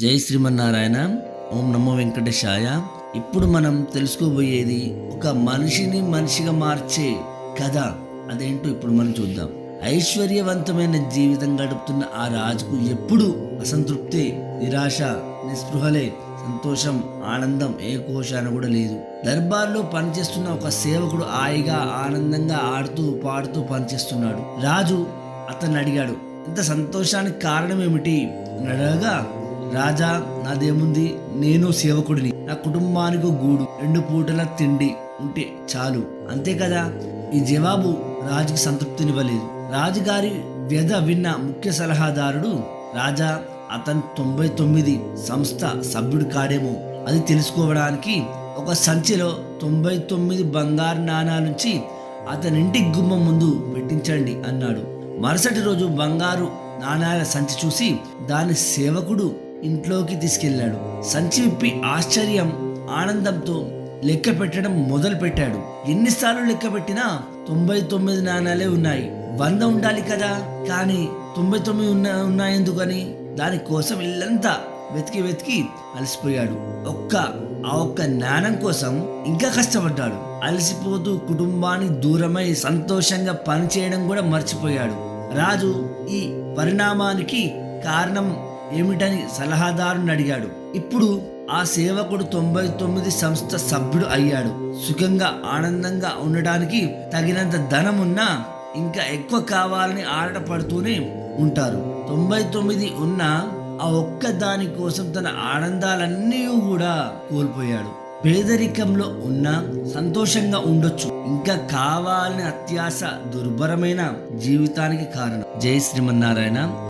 జై శ్రీమన్నారాయణ. ఓం నమో వెంకటేశాయ. ఇప్పుడు మనం తెలుసుకోబోయేది ఒక మనిషిని మనిషిగా మార్చే కథ. అదేంటో ఇప్పుడు మనం చూద్దాం. ఐశ్వర్యవంతమైన జీవితం గడుపుతున్న ఆ రాజుకు ఎప్పుడు అసంతృప్తి నిరాశ నిస్పృహలే సంతోషం ఆనందం ఏ కోశాన కూడా లేదు. దర్బార్లో పనిచేస్తున్న ఒక సేవకుడు హాయిగా ఆనందంగా ఆడుతూ పాడుతూ పనిచేస్తున్నాడు. రాజు అతన్ని అడిగాడు ఇంత సంతోషానికి కారణం ఏమిటి? అని అడగగా రాజా నాదేముంది? నేను సేవకుడిని. నా కుటుంబానికి గూడు రెండు పూటల తిండి ఉంటే చాలు. అంతే కదా? ఈ జవాబు రాజుకి సంతృప్తినివ్వలేదు. రాజుగారి వ్యధ విన్న ముఖ్య సలహాదారుడు రాజా అతను తొంభై తొమ్మిది సంస్థ సభ్యుడు కాడేమో. అది తెలుసుకోవడానికి ఒక సంచిలో తొంభై తొమ్మిది బంగారు నాణాలుంచి అతని ఇంటి గుమ్మం ముందు పెట్టించండి అన్నాడు. మరుసటి రోజు బంగారు నాణాల సంచి చూసి దాని సేవకుడు ఇంట్లోకి తీసుకెళ్ళాడు. సంచి విప్పి ఆశ్చర్యం ఆనందంతో లెక్క పెట్టడం మొదలు పెట్టాడు ఎన్నిసార్లు లెక్క పెట్టినా తొంభై తొమ్మిది నాణాలే ఉన్నాయి. వంద ఉండాలి కదా? కానీ తొంభై తొమ్మిది ఉన్న ఉన్నాయెందుకని? దానికోసం ఇల్లంతా వెతికి వెతికి అలసిపోయాడు. ఒక్క ఆ ఒక్క నాణం కోసం ఇంకా కష్టపడ్డాడు. అలసిపోతూ కుటుంబానికి దూరమై సంతోషంగా పనిచేయడం కూడా మర్చిపోయాడు. రాజు ఈ పరిణామానికి కారణం ఏమిటని సలహాదారుని అడిగాడు. ఇప్పుడు ఆ సేవకుడు తొంభై తొమ్మిది సంస్థ సభ్యుడు అయ్యాడు. సుఖంగా ఆనందంగా ఉండడానికి తగినంత ధనం ఉన్నా ఇంకా ఎక్కువ కావాలని ఆరాటపడుతూనే ఉంటారు. తొంభై తొమ్మిది ఉన్న ఆ ఒక్క దాని కోసం తన ఆనందాలన్నీ కూడా కోల్పోయాడు. పేదరికంలో ఉన్న సంతోషంగా ఉండొచ్చు. ఇంకా కావాలని అత్యాశ దుర్భరమైన జీవితానికి కారణం. జై శ్రీమన్నారాయణ.